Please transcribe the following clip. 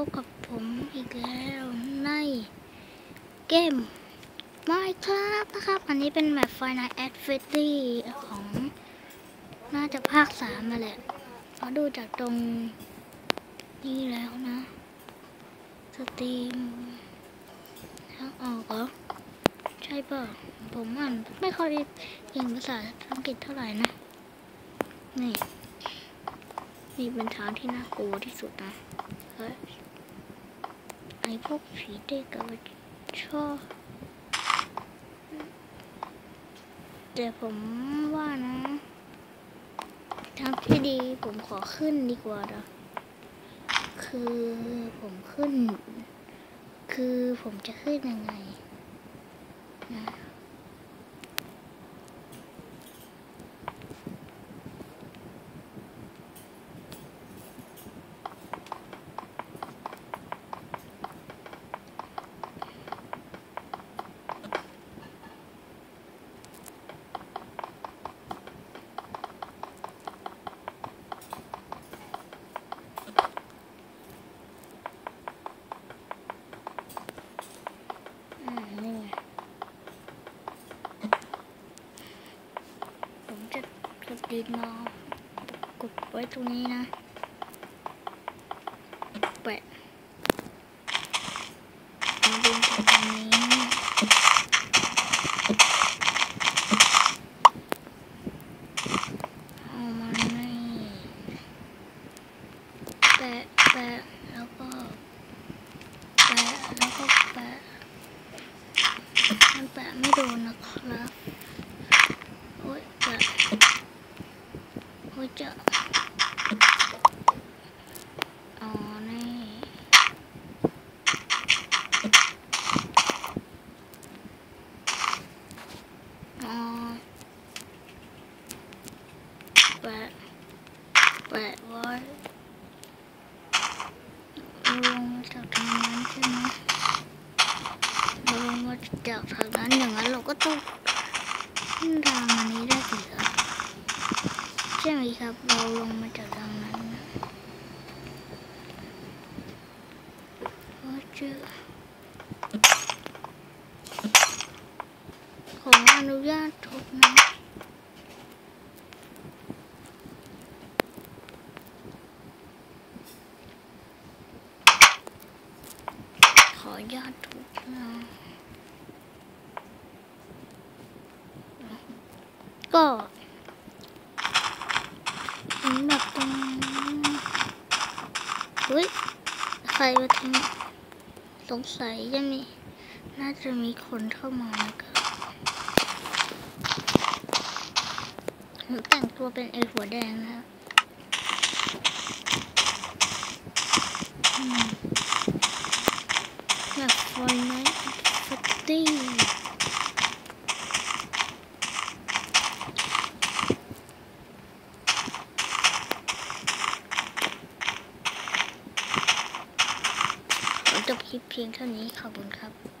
พบกับผมอีกแล้วในเกม Minecraft นะครับ อันนี้เป็นแมป Final Activity ของ น่าจะภาคสามมาแหละเราดูจากตรงนี้แล้วนะ สตรีมทางออกเหรอ ใช่ป่ะ ผมอ่านไม่ค่อยเก่งภาษาอังกฤษเท่าไหร่นะ นี่ นี่เป็นทางที่น่ากลัวที่สุดนะเฮ้ย พวกผีเด็กกับชอบแต่ผมว่านะทางที่ดีผมขอขึ้นดีกว่านะคือผมขึ้น คือผมจะขึ้นยังไงนะ อ่านี่ไงผมจะก ดดินมากดไว้ตรงนี้นะแปะเอาดินตรงนี้เอามานี่แปะแปะแล้วก็แปะแล้วก็แปะมันแปะไม่โดนนะครับ โอ้ยจะ โอ้ยจะอ๋อนี่อ๋อแปะแปะไว้ลงมาจากทางนั้นใช่ไหมเราลงมาจากทางนั้นอย่างนั้นเราก็ต้องขึ้นทางอันนี้ได้สิครับ ใช่ไหมครับ เราลงมาจากทางนั้นนะก็เจอขออนุญาตทุบนะขออนุญาตทุบนะก็ ทิ้งแบบตรงนี้เฮ้ยใครมาทิ้งสงสัยจะมีน่าจะมีคนเข้ามานะครับผมแต่งตัวเป็นไอหัวแดงนะครับอืมแบบฟอยไนท์ฟัตตี้ ขอ จบคลิปเพียงเท่านี้ขอบคุณครับ